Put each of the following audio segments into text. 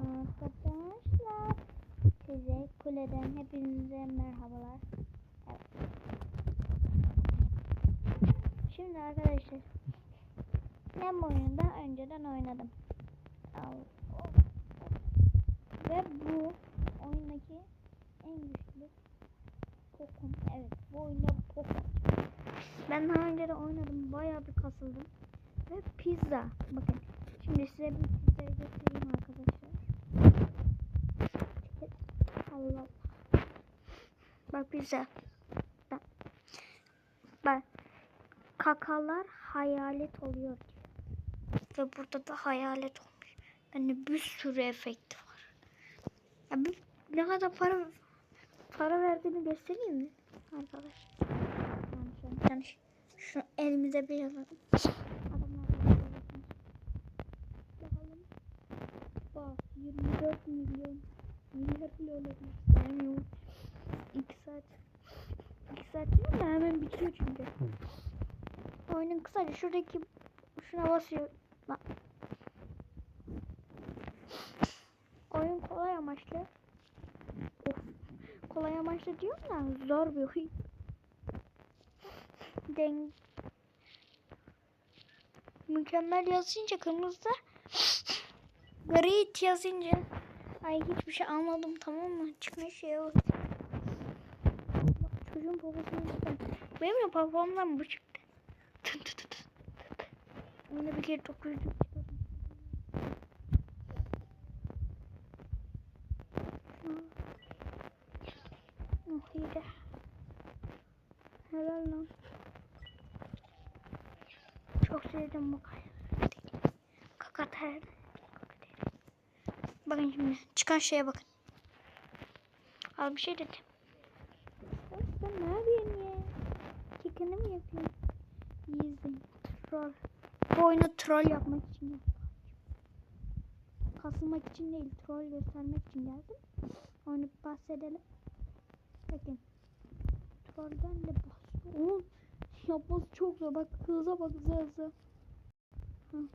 Arkadaşlar size kuleden hepinize merhabalar. Evet. Şimdi arkadaşlar ben bu oyunu daha önceden oynadım. Ve bu oyundaki en güçlü Pokum. Evet bu oyunda Pokum. Ben daha önce de oynadım. Bayağı bir kasıldım. Ve pizza. Bakın. Şimdi size bir pizzayı göstereyim arkadaşlar. Allah. Bak pizza. Bak. Bak. Kakalar hayalet oluyor diyor. Ve burada da hayalet olmuş. Yani bir sürü efekti var. Ya bir, ne kadar para para verdiğini göstereyim mi? Arkadaşlar. Yani şu, elimize bir yazalım. Bak 24 milyon milyar bile olabilir. Yok. 2 saat. 2 saat değil mi? Hemen bitiyor çünkü. Oyunun kısaca şuradaki şuna basıyor. Lan. Oyun kolay amaçlı. Of. Kolay amaçlı diyorum da zor bir oyun. Den mükemmel yazınca kırmızıda great yazınca ay hiçbir şey almadım tamam mı? Çıkmış şey o. Çocuğun babasını çıkan. Benim de babamdan bu çıktı. Tın tı tı tı. Onu bir kere 900 çıkardım. Oh iyi de. Helal lan. Çok sevdim bu kaydı. Kakater. Bakın şimdi çıkan şeye bakın. Al bir şey dedim. Sen ne yapıyorsun ya? Kekini mi yapıyorsun? İzleyin. Troll. Bu oyunu troll yapmak için yaptım. Kasılmak için değil, troll göstermek için geldim. Oyunu bahsedelim. Bakın. Trollden de bas. Oğlum yapması çok zor. Bak hıza bak hıza hıza.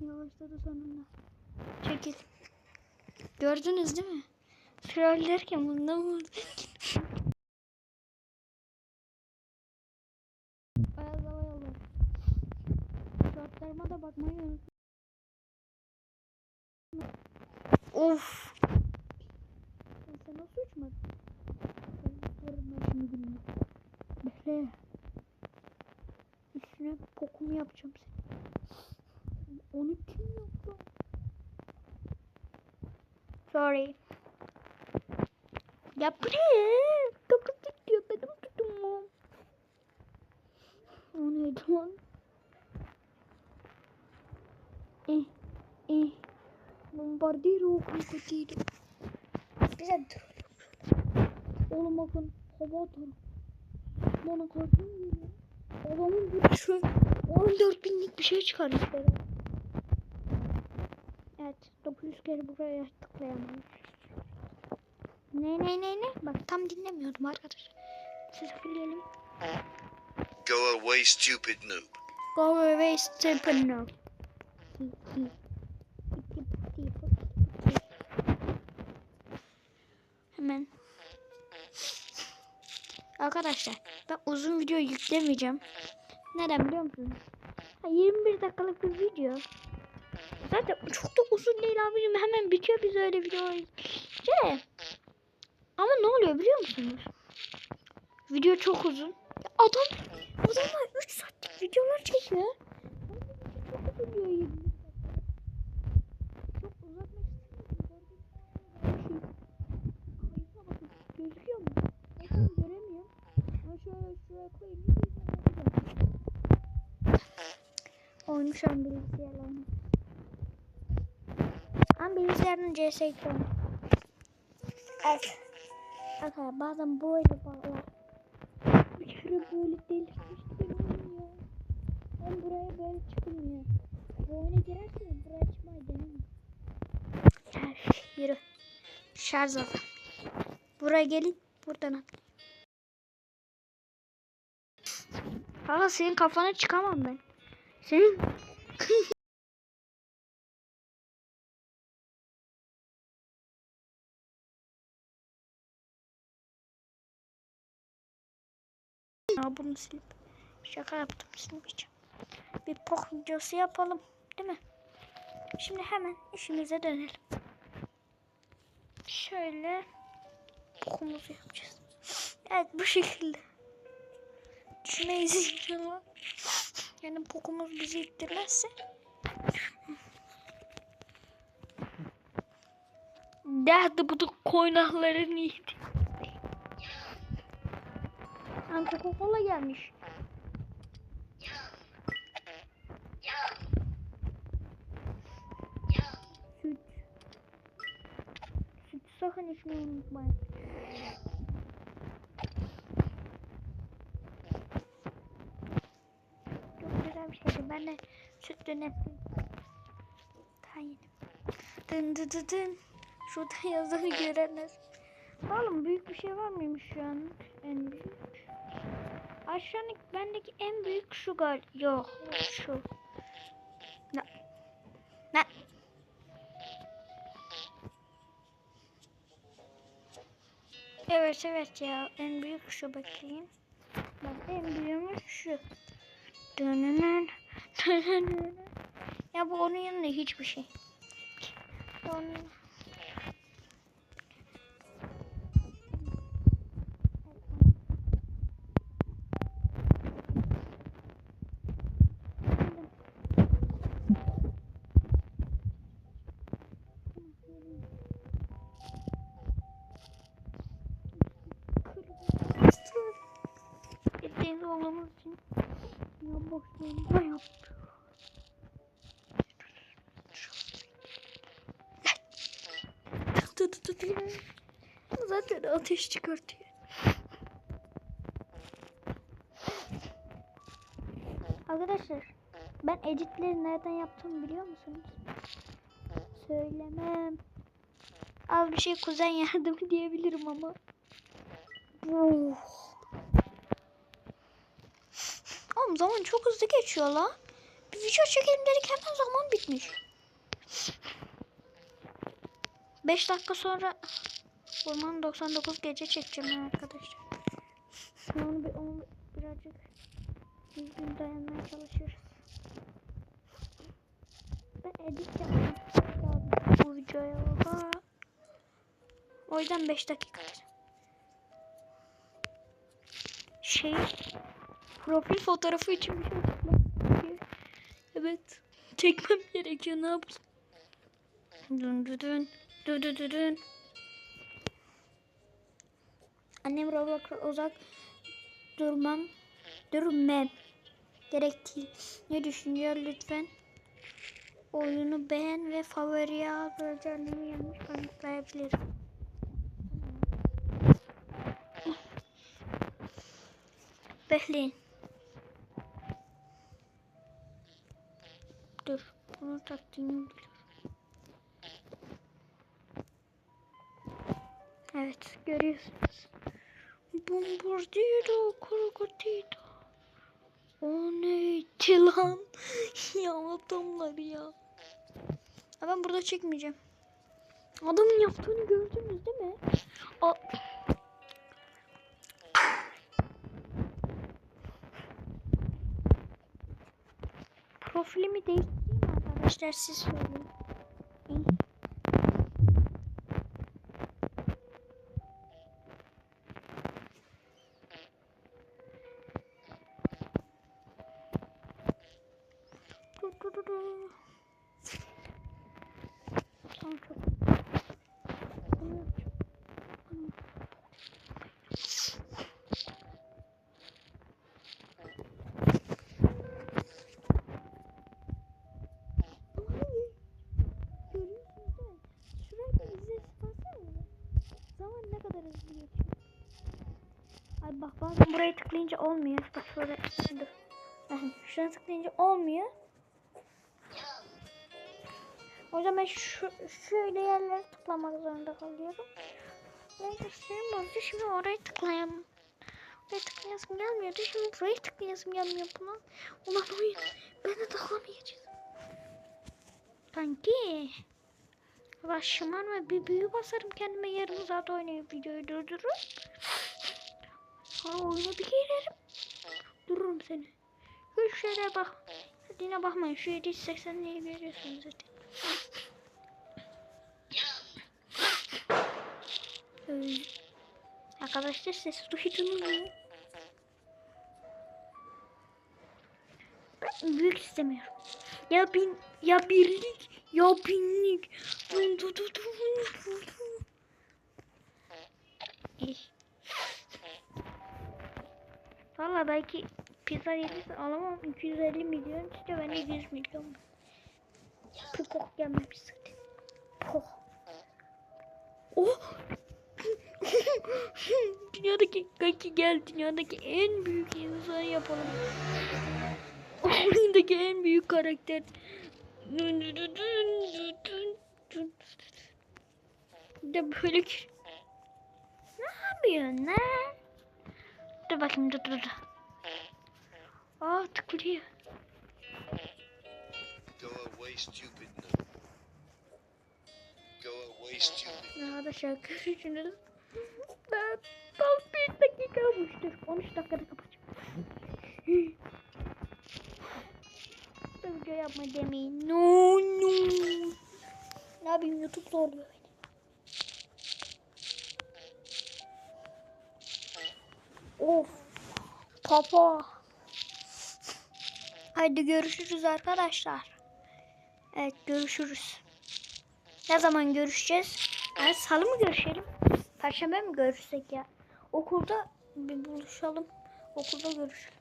Yavaşladı sonunda. Çekil. Gördünüz değil mi? Troll derken bunda mı? Ayaz hava yolu. Şartlarıma da bakmayı unutmayın. Of. Sen, sen nasıl uçmadın? Ben şimdi bilmiyorum. Bekle. Üstüne pokumu yapacağım seni. Onu kim yaptı? Sorry. Ya bu ne? Dokuz diyor benim tutumu. O neydi lan? Eh, eh. Bombardiro. Bize dur. Oğlum bakın hava atarım. Bana kalbim geliyor. Adamın bir şu 14 binlik bir şey çıkarmış böyle. Evet 900 kere buraya tıklayamam. Ne ne ne ne? Bak tam dinlemiyordum arkadaşlar. Siz söyleyelim. Go away, stupid noob. Go away stupid no. Hemen. Arkadaşlar ben uzun video yüklemeyeceğim. Neden biliyor musunuz? Ha, 21 dakikalık bir video. Zaten çok da uzun değil abicim. Hemen bitiyor biz öyle video. Şey. Ama ne oluyor biliyor musunuz? Video çok uzun. Ya Adam adamlar 3 saatlik videolar çekiyor. Çok uzun diyor 20 dakika. Çok uzatmak istemiyorum. Gözüküyor mu? Bakın göremiyorum. Ben şöyle şuraya koyayım. Oyunu şu an bilgisayarın CS ekranı. Evet. Arkadaşlar bazen böyle bağlar. Kere böyle ya. Ben buraya böyle çıkılmıyor. Bu oyuna girerseniz buraya çıkmayı denemeyin. Yürü. Şarj al. Buraya gelin. Buradan at. Aa senin kafana çıkamam ben. Senin Ya bunu silip şaka yaptım silmeyeceğim. Bir pok videosu yapalım. Değil mi? Şimdi hemen işimize dönelim. Şöyle pokumuzu yapacağız. Evet bu şekilde. Düşmeyiz. Yani pokumuz bizi ittirmezse. Derdi bu da koynakların iyiydi. Lan Coca-Cola gelmiş. Süt. Süt sakın içmeyi unutmayın. Çok güzel bir şeydi. Ben de sütlü nefret. Daha yeni. Dın dı dı dın. Şurada yazanı görenler. Oğlum büyük bir şey var mıymış şu an? En büyük. Aşağıdaki bendeki en büyük şu gal. Yok şu. Ne? Ne? Evet evet ya en büyük şu bakayım. Bak en büyüğümüz şu. Dönünün. Ya bu onun yanında hiçbir şey. Onun... için ya yaptı. Tut tut tut. Zaten ateş çıkartıyor. Arkadaşlar ben editleri nereden yaptığımı biliyor musunuz? Söylemem. Az bir şey kuzen yardımı diyebilirim ama. Oh. Oğlum zaman çok hızlı geçiyor la. Bir video çekelim dedik hemen zaman bitmiş. 5 dakika sonra Orman 99 gece çekeceğim arkadaşlar. Onu, bir, onu birazcık düzgün dayanmaya çalışıyoruz. Ben edit yapmam bu videoya. O yüzden 5 dakika. Şey profil fotoğrafı için bir şey gerekiyor. Evet. Çekmem gerekiyor ne yapayım. Dün dün dün dün dün dün. Annem Roblox'a uzak durmam durmam gerektiği ne düşünüyor lütfen oyunu beğen ve favoriye al böylece annemi yanlış kanıtlayabilirim. Bekleyin. Dur. Bunu taktiğini biliyorum. Evet görüyorsunuz. Bombardiro krokodilo. O neydi lan? ya adamlar ya. Ha, ben burada çekmeyeceğim. Adamın yaptığını gördünüz değil mi? A Profilimi mi arkadaşlar siz söyleyin. İyi. Du, du, du, du. Tamam çok. Bunu yapacağım. Ay, Görüyorsunuz değil mi? Şurayı da izle baksana. Zaman ne kadar hızlı geçiyor. Ay bak bazen buraya tıklayınca olmuyor. Bak şöyle dur. Şuna tıklayınca olmuyor. O yüzden ben şu, şöyle yerlere tıklamak zorunda kalıyorum. Neyse senin bozdu şimdi oraya tıklayamam. Oraya tıklayasım gelmiyordu. Şimdi buraya tıklayasım gelmiyor buna. Ulan oyun. Ben de mı geçeceğim? Kanki. Bak şımarma bir büyü basarım kendime yarım saat oynayıp videoyu durdurup. Sonra oyuna bir girerim. Dururum seni. Şu şöyle bak. Hadi yine bakmayın. Şu 780'liği görüyorsunuz zaten. Öyle. Arkadaşlar ses duydunuz mu? Ben büyük istemiyorum. Ya bin, ya birlik, ya binlik. Dun du du du du du. Valla belki pizza yediyse alamam 250 milyon işte ben de 100 milyon. Pukok gelmemiş zaten. Pukok. Oh! dünyadaki kaki gel dünyadaki en büyük insan yapalım. Oyundaki en büyük karakter. De böyle ki. Ne yapıyorsun lan? Dur bakayım dur dur dur. Aa tıklıyor. Daha da şarkı düşünürüz. Ben tam bir dakika olmuştur. 13 dakikada kapatacağım. Video yapma demeyin. No no. Ne yapayım YouTube zorluyor beni. Of. Papa. Hadi görüşürüz arkadaşlar. Evet görüşürüz. Ne zaman görüşeceğiz? Ha, salı mı görüşelim? Perşembe mi görüşsek ya? Okulda bir buluşalım. Okulda görüşelim.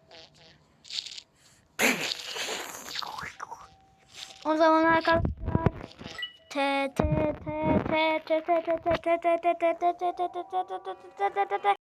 O zaman arkadaşlar T T T T T T T T T T T T T T T T T T T